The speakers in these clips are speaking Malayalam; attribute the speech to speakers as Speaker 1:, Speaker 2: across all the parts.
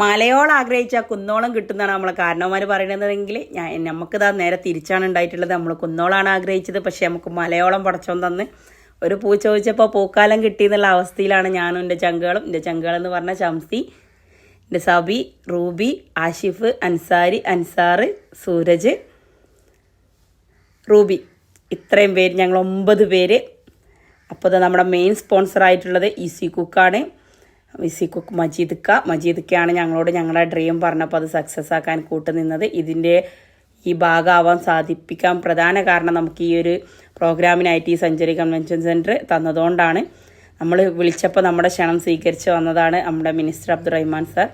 Speaker 1: മലയോളം ആഗ്രഹിച്ച കുന്നോളം കിട്ടുന്നതാണ് നമ്മളെ കാരണവന്മാർ പറയുന്നതെങ്കിൽ ഞാൻ നമുക്കിതാ നേരെ തിരിച്ചാണ് ഉണ്ടായിട്ടുള്ളത്. നമ്മൾ കുന്നോളാണ് ആഗ്രഹിച്ചത്. പക്ഷേ നമുക്ക് മലയോളം പടച്ചോൻ തന്ന് ഒരു പൂ ചോദിച്ചപ്പോൾ പൂക്കാലം കിട്ടി എന്നുള്ള അവസ്ഥയിലാണ് ഞാനും എന്റെ ചങ്കുകളും. എന്റെ ചങ്കുകൾ എന്ന് പറഞ്ഞ ശംസി എന്റെ സബി റൂബി ആഷിഫ് അൻസാരി അൻസാറ് സൂരജ് റൂബി. ഇത്രയും പേര് ഞങ്ങൾ ഒമ്പത് പേര് അപ്പോൾ നമ്മുടെ മെയിൻ സ്പോൺസർ ആയിട്ടുള്ളത് ഇസി കുക്കാണ്. ഇസി കുക്ക് മജീദ്ക്ക. മജീദ്ക്കയാണ് ഞങ്ങളോട് ഞങ്ങളുടെ ഡ്രീം പറഞ്ഞപ്പോൾ അത് സക്സസ് ആക്കാൻ കൂട്ടുനിന്നത്. ഇതിന്റെ ഈ ഭാഗമാവാൻ സാധിപ്പിക്കാൻ പ്രധാന കാരണം നമുക്ക് ഈ ഒരു പ്രോഗ്രാമിനായിട്ട് ഈ സെഞ്ചുറി കൺവെൻഷൻ സെന്റർ തന്നതുകൊണ്ടാണ്. നമ്മൾ വിളിച്ചപ്പോൾ നമ്മുടെ ക്ഷണം സ്വീകരിച്ച് വന്നതാണ് നമ്മുടെ മിനിസ്റ്റർ അബ്ദുറഹ്മാൻ സാർ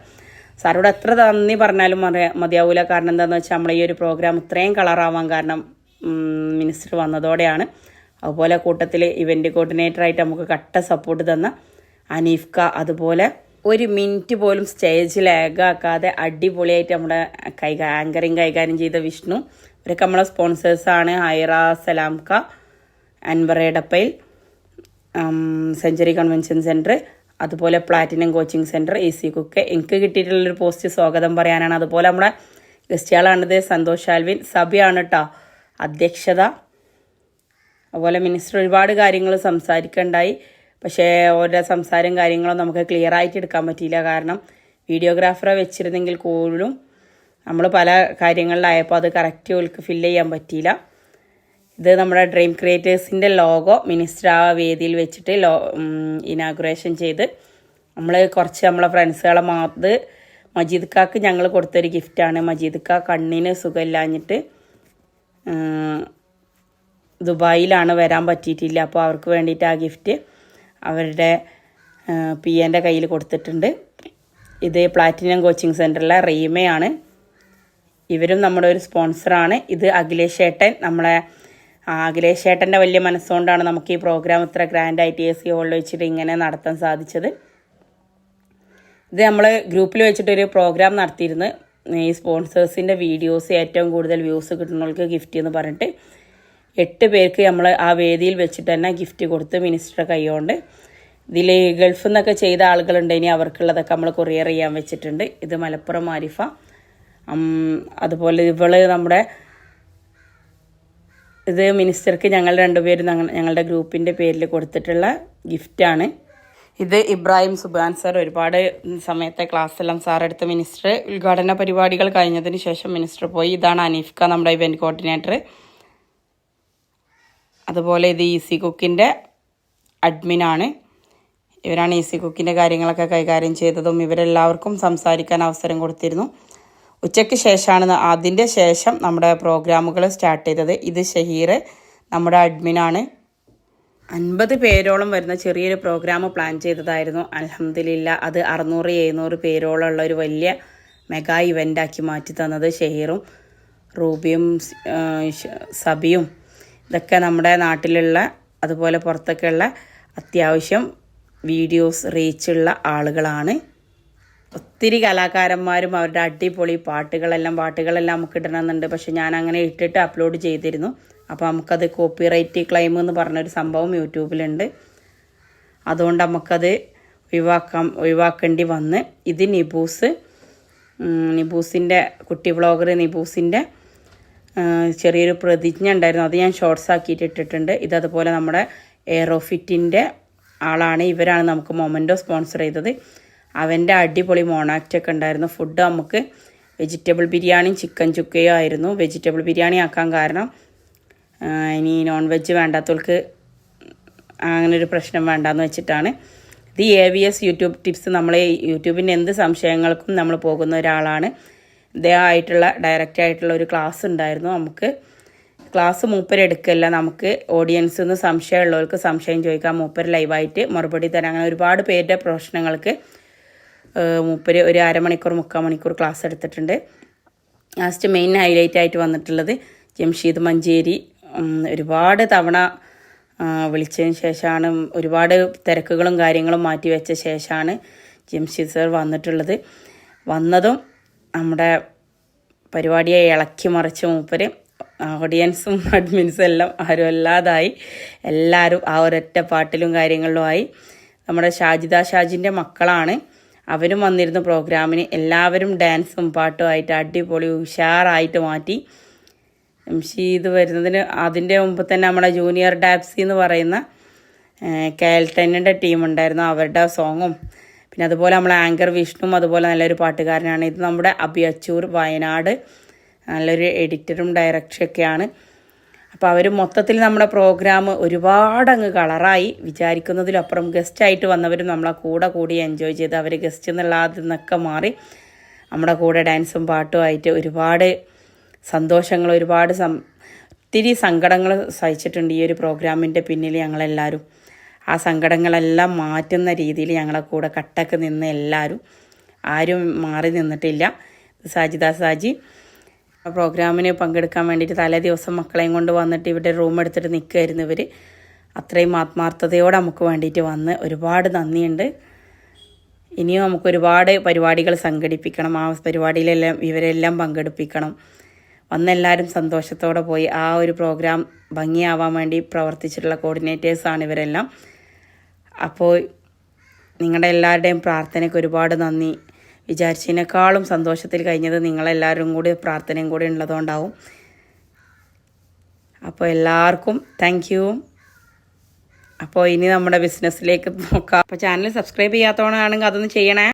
Speaker 1: സാറോട് എത്ര നന്ദി പറഞ്ഞാലും മറിയ മതിയാവില്ല കാരണം എന്താണെന്ന് വെച്ചാൽ നമ്മളെ ഈ ഒരു പ്രോഗ്രാം ഇത്രയും കളറാവാൻ കാരണം മിനിസ്റ്റർ വന്നതോടെയാണ്. അതുപോലെ കൂട്ടത്തിൽ ഇവന്റ് കോർഡിനേറ്ററായിട്ട് നമുക്ക് കട്ട സപ്പോർട്ട് തന്ന അനീഫ് ക അതുപോലെ ഒരു മിനിറ്റ് പോലും സ്റ്റേജിൽ ഏകാക്കാതെ അടിപൊളിയായിട്ട് നമ്മുടെ കൈ ആങ്കറിങ് കൈകാര്യം ചെയ്ത വിഷ്ണു. ഇവരൊക്കെ നമ്മളെ സ്പോൺസേഴ്സാണ് ഹൈറ സലാംക അൻവർ സെഞ്ചുറി കൺവെൻഷൻ സെന്റർ അതുപോലെ platinum coaching centre A C cook. എനിക്ക് കിട്ടിയിട്ടുള്ളൊരു പോസ്റ്റ് സ്വാഗതം പറയാനാണ്. അതുപോലെ നമ്മുടെ ഗസ്റ്റുകളാണിത്. സന്തോഷ് ആൽവിൻ സഭയാണ് കേട്ടോ അധ്യക്ഷത. അതുപോലെ മിനിസ്റ്റർ ഒരുപാട് കാര്യങ്ങൾ സംസാരിക്കണ്ടായി. പക്ഷേ ഓരോ സംസാരം കാര്യങ്ങളും നമുക്ക് ക്ലിയർ ആയിട്ട് എടുക്കാൻ പറ്റിയില്ല. കാരണം വീഡിയോഗ്രാഫറെ വെച്ചിരുന്നെങ്കിൽ പോലും നമ്മൾ പല കാര്യങ്ങളിലായപ്പോൾ അത് കറക്റ്റ് ഓൾക്ക് ഫില്ല് ചെയ്യാൻ പറ്റിയില്ല. ഇത് നമ്മുടെ ഡ്രീം ക്രിയേറ്റേഴ്സിന്റെ ലോഗോ മിനിസ്റ്റർ ആ വേദിയിൽ വെച്ചിട്ട് ലോ ഇനാഗുറേഷൻ ചെയ്ത് നമ്മൾ കുറച്ച് നമ്മളെ ഫ്രണ്ട്സുകളെ മാത് മജീദ് കാക്ക് ഞങ്ങൾ കൊടുത്തൊരു ഗിഫ്റ്റാണ് മജീദ് കാ കണ്ണിന് സുഖമില്ലാഞ്ഞിട്ട് ദുബായിലാണ് വരാൻ പറ്റിയിട്ടില്ല. അപ്പോൾ അവർക്ക് വേണ്ടിയിട്ട് ആ ഗിഫ്റ്റ് അവരുടെ പി എന്റെ കയ്യിൽ കൊടുത്തിട്ടുണ്ട്. ഇത് പ്ലാറ്റിനം കോച്ചിങ് സെന്ററിലെ റീമയാണ്. ഇവരും നമ്മുടെ ഒരു സ്പോൺസറാണ് ഇത് അഖിലേഷ് ഏട്ടൻ നമ്മളെ അഖിലേഷ് ഏട്ടന്റെ വലിയ മനസ്സുകൊണ്ടാണ് നമുക്ക് ഈ പ്രോഗ്രാം ഇത്ര ഗ്രാൻഡ് ആയിട്ട് എ സി ഹോളിൽ വെച്ചിട്ട് ഇങ്ങനെ നടത്താൻ സാധിച്ചത്. ഇത് നമ്മൾ ഗ്രൂപ്പിൽ വെച്ചിട്ടൊരു പ്രോഗ്രാം നടത്തിയിരുന്നു. ഈ സ്പോൺസേഴ്സിന്റെ വീഡിയോസ് ഏറ്റവും കൂടുതൽ വ്യൂസ് കിട്ടുന്നവർക്ക് ഗിഫ്റ്റ് എന്ന് പറഞ്ഞിട്ട്. എട്ട് പേർക്ക് നമ്മൾ ആ വേദിയിൽ വെച്ചിട്ട് തന്നെ ഗിഫ്റ്റ് കൊടുത്ത് മിനിസ്റ്ററുടെ കൈകൊണ്ട് ഇതിൽ ഗൾഫിൽ നിന്നൊക്കെ ചെയ്ത ആളുകളുണ്ട് ഇനി അവർക്കുള്ളതൊക്കെ നമ്മൾ കൊറിയർ ചെയ്യാൻ വെച്ചിട്ടുണ്ട്. ഇത് മലപ്പുറം ആരിഫ. അതുപോലെ ഇവൾ നമ്മുടെ ഇത് മിനിസ്റ്റർക്ക് ഞങ്ങൾ രണ്ടുപേരും ഞങ്ങളുടെ ഗ്രൂപ്പിന്റെ പേരിൽ കൊടുത്തിട്ടുള്ള ഗിഫ്റ്റാണ് ഇത് ഇബ്രാഹിം സുബാൻ സാർ ഒരുപാട് സമയത്തെ ക്ലാസ്സെല്ലാം സാർ എടുത്ത മിനിസ്റ്റർ ഉദ്ഘാടന പരിപാടികൾ കഴിഞ്ഞതിന് ശേഷം മിനിസ്റ്റർ പോയി. ഇതാണ് അനീഫ്ക നമ്മുടെ ഇവന്റ് കോർഡിനേറ്റർ അതുപോലെ ഇത് ഈസി കുക്കിന്റെ അഡ്മിനാണ് ഇവരാണ് ഈസി കുക്കിന്റെ കാര്യങ്ങളൊക്കെ കൈകാര്യം ചെയ്തതും ഇവരെല്ലാവർക്കും സംസാരിക്കാൻ അവസരം കൊടുത്തിരുന്നു. ഉച്ചയ്ക്ക് ശേഷമാണ് അതിന്റെ ശേഷം നമ്മുടെ പ്രോഗ്രാമുകൾ സ്റ്റാർട്ട് ചെയ്തത്. ഇത് ഷഹീർ നമ്മുടെ അഡ്മിനാണ് അൻപത് പേരോളം വരുന്ന ചെറിയൊരു പ്രോഗ്രാം പ്ലാൻ ചെയ്തതായിരുന്നു. അലഹമില്ല അത് അറുന്നൂറ് എഴുന്നൂറ് പേരോളം ഉള്ള ഒരു വലിയ മെഗാ ഇവന്റാക്കി മാറ്റി തന്നത് ഷഹീറും റൂബിയും സബിയും ഇതൊക്കെ നമ്മുടെ നാട്ടിലുള്ള അതുപോലെ പുറത്തൊക്കെയുള്ള അത്യാവശ്യം വീഡിയോസ് റീച്ചുള്ള ആളുകളാണ്. ഒത്തിരി കലാകാരന്മാരും അവരുടെ അടിപൊളി പാട്ടുകളെല്ലാം പാട്ടുകളെല്ലാം നമുക്ക് ഇടണമെന്നുണ്ട്. പക്ഷെ ഞാൻ അങ്ങനെ ഇട്ടിട്ട് അപ്ലോഡ് ചെയ്തിരുന്നു. അപ്പോൾ നമുക്കത് കോപ്പിറൈറ്റ് ക്ലെയിം എന്ന് പറഞ്ഞൊരു സംഭവം യൂട്യൂബിലുണ്ട്. അതുകൊണ്ട് നമുക്കത് ഒഴിവാക്കാം ഒഴിവാക്കേണ്ടി വന്ന്. ഇത് നിബൂസ് നിബൂസിന്റെ കുട്ടി വ്ളോഗർ നിബൂസിന്റെ ചെറിയൊരു പ്രതിജ്ഞ ഉണ്ടായിരുന്നു. അത് ഞാൻ ഷോർട്സ് ആക്കിയിട്ട് ഇട്ടിട്ടുണ്ട്. ഇതതുപോലെ നമ്മുടെ എയറോഫിറ്റിന്റെ ആളാണ്. ഇവരാണ് നമുക്ക് മൊമെന്റോ സ്പോൺസർ ചെയ്തത്. അവന്റെ അടിപൊളി മോണാക്റ്റ് ഒക്കെ ഉണ്ടായിരുന്നു. ഫുഡ് നമുക്ക് വെജിറ്റബിൾ ബിരിയാണിയും ചിക്കൻ ചുക്കയും ആയിരുന്നു. വെജിറ്റബിൾ ബിരിയാണി ആക്കാൻ കാരണം ഇനി നോൺ വെജ് വേണ്ടാത്തവർക്ക് അങ്ങനെ ഒരു പ്രശ്നം വേണ്ടാന്ന് വെച്ചിട്ടാണ്. ഇത് A V S YouTube tips നമ്മളെ യൂട്യൂബിന്റെ എന്ത് സംശയങ്ങൾക്കും നമ്മൾ പോകുന്ന ഒരാളാണ്. ഇദ്ദേഹമായിട്ടുള്ള ഡയറക്റ്റ് ആയിട്ടുള്ള ഒരു ക്ലാസ് ഉണ്ടായിരുന്നു. നമുക്ക് ക്ലാസ് മൂപ്പരെടുക്കല്ല നമുക്ക് ഓഡിയൻസിൽ നിന്ന് സംശയമുള്ളവർക്ക് സംശയം ചോദിക്കാം. മൂപ്പർ ലൈവായിട്ട് മറുപടി തരാം. അങ്ങനെ ഒരുപാട് പേരുടെ പ്രശ്നങ്ങൾക്ക് മൂപ്പര് ഒരു അരമണിക്കൂർ മുക്കാൽ മണിക്കൂർ ക്ലാസ് എടുത്തിട്ടുണ്ട്. ലാസ്റ്റ് മെയിൻ ഹൈലൈറ്റ് ആയിട്ട് വന്നിട്ടുള്ളത് ജംഷീദ് മഞ്ചേരി. ഒരുപാട് തവണ വിളിച്ചതിന് ശേഷമാണ് ഒരുപാട് തിരക്കുകളും കാര്യങ്ങളും മാറ്റി വെച്ച ശേഷമാണ് ജംഷീദ് സർ വന്നിട്ടുള്ളത്. വന്നതും നമ്മുടെ പരിപാടിയെ ഇളക്കി മറിച്ച് മൂപ്പര് ഓഡിയൻസും അഡ്മിൻസും എല്ലാം ആരും അല്ലാതായി. എല്ലാവരും ആ ഒരൊറ്റ പാട്ടിലും കാര്യങ്ങളിലുമായി നമ്മുടെ ഷാജിദ ഷാജിന്റെ മക്കളാണ്. അവരും വന്നിരുന്ന പ്രോഗ്രാമിന്. എല്ലാവരും ഡാൻസും പാട്ടുമായിട്ട് അടിപൊളി ഉഷാറായിട്ട് മാറ്റി. ഇത് വരുന്നതിന് അതിന്റെ മുമ്പ് തന്നെ നമ്മുടെ ജൂനിയർ ഡാപ്സി എന്ന് പറയുന്ന കേൽട്ടനിന്റെ ടീം ഉണ്ടായിരുന്നു. അവരുടെ സോങ്ങും പിന്നെ അതുപോലെ നമ്മളെ ആങ്കർ വിഷ്ണു അതുപോലെ നല്ലൊരു പാട്ടുകാരനാണ്. ഇത് നമ്മുടെ അബിയച്ചൂർ വയനാട്. നല്ലൊരു എഡിറ്ററും ഡയറക്ടറൊക്കെയാണ് അപ്പോൾ അവർ മൊത്തത്തിൽ നമ്മുടെ പ്രോഗ്രാം ഒരുപാട് അങ്ങ് കളറായി വിചാരിക്കുന്നതിലപ്പുറം ഗസ്റ്റായിട്ട് വന്നവരും നമ്മളെ കൂടെ കൂടി എൻജോയ് ചെയ്ത് അവർ ഗസ്റ്റ് എന്നുള്ള നിന്നൊക്കെ മാറി. നമ്മുടെ കൂടെ ഡാൻസും പാട്ടുമായിട്ട് ഒരുപാട് സന്തോഷങ്ങൾ ഒരുപാട് സം ഒത്തിരി സങ്കടങ്ങൾ സഹിച്ചിട്ടുണ്ട് ഈ ഒരു പ്രോഗ്രാമിന്റെ പിന്നിൽ ഞങ്ങളെല്ലാവരും. ആ സങ്കടങ്ങളെല്ലാം മാറ്റുന്ന രീതിയിൽ ഞങ്ങളെ കൂടെ കട്ടക്ക് നിന്ന് എല്ലാവരും ആരും മാറി നിന്നിട്ടില്ല. സാജിദ സാജി പ്രോഗ്രാമിന് പങ്കെടുക്കാൻ വേണ്ടിയിട്ട് തലേ ദിവസം മക്കളെയും കൊണ്ട് വന്നിട്ട് ഇവിടെ റൂം എടുത്തിട്ട് നിൽക്കുമായിരുന്നു ഇവർ അത്രയും ആത്മാർത്ഥതയോടെ നമുക്ക് വേണ്ടിയിട്ട് വന്ന് ഒരുപാട് നന്ദിയുണ്ട്. ഇനിയും നമുക്ക് ഒരുപാട് പരിപാടികൾ സംഘടിപ്പിക്കണം. ആ പരിപാടിയിലെല്ലാം ഇവരെല്ലാം പങ്കെടുപ്പിക്കണം. വന്നെല്ലാവരും സന്തോഷത്തോടെ പോയി ആ ഒരു പ്രോഗ്രാം ഭംഗിയാവാൻ വേണ്ടി പ്രവർത്തിച്ചിട്ടുള്ള കോർഡിനേറ്റേഴ്സാണ് ഇവരെല്ലാം. അപ്പോൾ നിങ്ങളുടെ എല്ലാവരുടെയും പ്രാർത്ഥനയ്ക്ക് ഒരുപാട് നന്ദി. വിചാരിച്ചതിനേക്കാളും സന്തോഷത്തിൽ കഴിഞ്ഞത് നിങ്ങളെല്ലാവരും കൂടി പ്രാർത്ഥനയും കൂടി ഉള്ളതുകൊണ്ടാവും. അപ്പോൾ എല്ലാവർക്കും താങ്ക് യു അപ്പോൾ ഇനി നമ്മുടെ ബിസിനസ്സിലേക്ക് നോക്കാം. അപ്പോൾ ചാനൽ സബ്സ്ക്രൈബ് ചെയ്യാത്തവണാണെങ്കിൽ അതൊന്ന് ചെയ്യണേ.